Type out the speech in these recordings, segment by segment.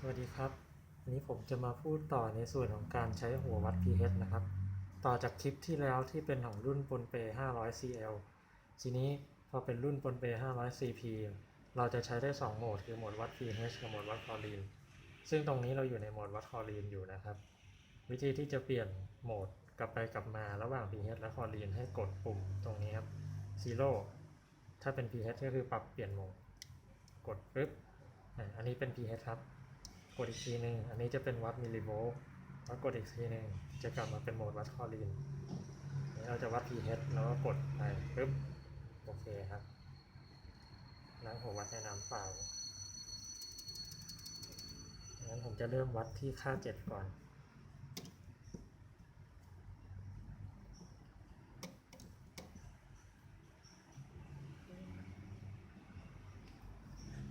สวัสดีครับวันนี้ผมจะมาพูดต่อในส่วนของการใช้หัววัด pH นะครับ ต่อจากคลิปที่แล้วที่เป็นของรุ่นปนเป 500 cl ทีนี้พอเป็นรุ่นปนเป 500 cp เราจะใช้ได้ 2 โหมด คือโหมดวัด pH กับโหมดวัดคลอรีน ซึ่งตรงนี้เราอยู่ในโหมดวัดคลอรีนอยู่นะครับ วิธีที่จะเปลี่ยนโหมดกลับไปกลับมาระหว่าง pH และคลอรีนให้กดปุ่มตรงนี้ครับ zero ถ้าเป็น pH ก็คือปรับเปลี่ยนโหมด กดปึ๊บ อันนี้เป็น pH ครับ กดอีกทีหนึ่งอันนี้จะเป็นวัดมิลลิโวลต์แล้วกดอีกทีหนึ่งจะกลับมาเป็นโหมดวัดคอรีนนี่เราจะวัด pH แล้วก็กดไปปึ๊บโอเคครับล้างหัววัดในน้ำเปล่างั้นผมจะเริ่มวัดที่ค่า 7 ก่อน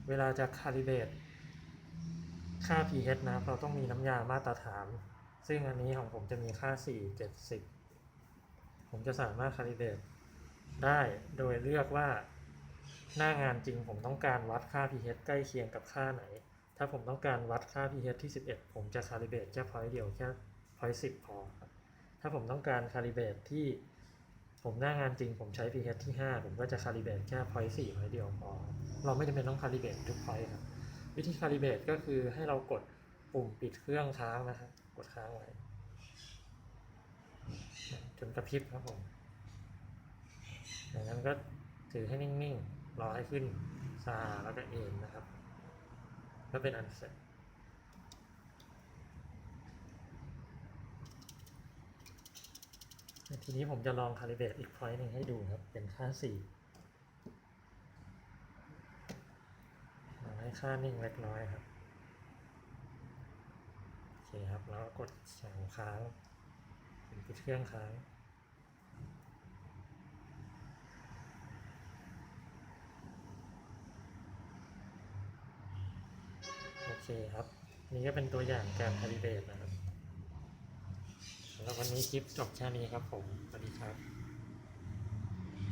เวลาจะคาลิเบรต ค่า pH นะครับเราต้องมีน้ำยามาตรฐาน ซึ่งอันนี้ของผมจะมีค่า 4 70 ผมจะสามารถคาลิเบรตได้โดยเลือกว่าหน้างานจริงผมต้องการวัดค่า pH ใกล้เคียงกับค่าไหน ถ้าผมต้องการวัดค่า pH ที่ 11 ผมจะคาลิเบรตแค่ point เดียวแค่ point 10พอครับถ้าผมต้องการคาลิเบรตที่ผมหน้างานจริงผมใช้ pH ที่ 5 ผมก็จะคาลิเบรตแค่ point 4 point เดียวพอ เราไม่จำเป็นต้องคาลิเบรตทุก point ครับ วิธีคาลิเบตก็คือให้เรากดปุ่มปิดเครื่องค้างนะครับกดค้างไว้จนกระพริบครับผมอย่างนั้นก็ถือให้นิ่งๆ รอให้ขึ้นซาแล้วก็เอ็นนะครับ ก็เป็นอันเสร็จทีนี้ผมจะลองคาลิเบตอีกพอยต์หนึ่งให้ดูครับ เป็นค่า4 ค่านิ่งเล็กน้อยครับ โอเคครับ แล้วกดสองครั้งปิดเครื่องค้างโอเคครับ นี่ก็เป็นตัวอย่างการคาลิเบตนะครับสำหรับวันนี้คลิปจบแค่นี้ครับผม สวัสดีครับ